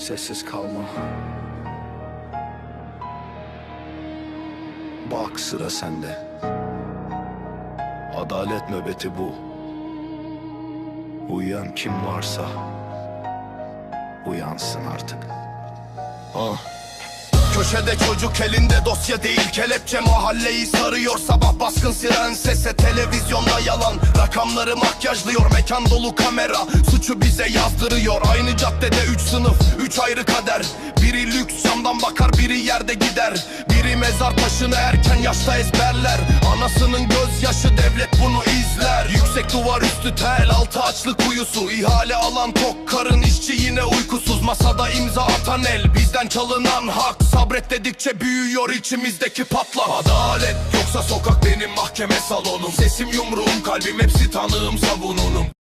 Sessiz kalma. Bak sıra sende. Adalet nöbeti bu. Uyuyan kim varsa uyansın artık. Ah. Köşede çocuk elinde dosya değil kelepçe mahalleyi sarıyor sabah baskın siren sese televizyonda yalan rakamları makyajlıyor. Mekan dolu kamera suçu bize yazdırıyor. Aynı caddede üç sınıf üç ayrı kader. Biri lüks camdan bakar biri yerde gider. Biri mezar taşını erken yaşta ezberler. Anasının gözyaşı devlet bunu izler. Yüksek duvar üstü tel altı açlık uyusu. İhale alan tok karın işçi yine uykusuz. Masada imza atan el bizden çalınan hak. Sabret dedikçe büyüyor içimizdeki patlak. Adalet yoksa sokak benim mahkeme salonum. Sesim yumruğum kalbim hepsi tanığım savununum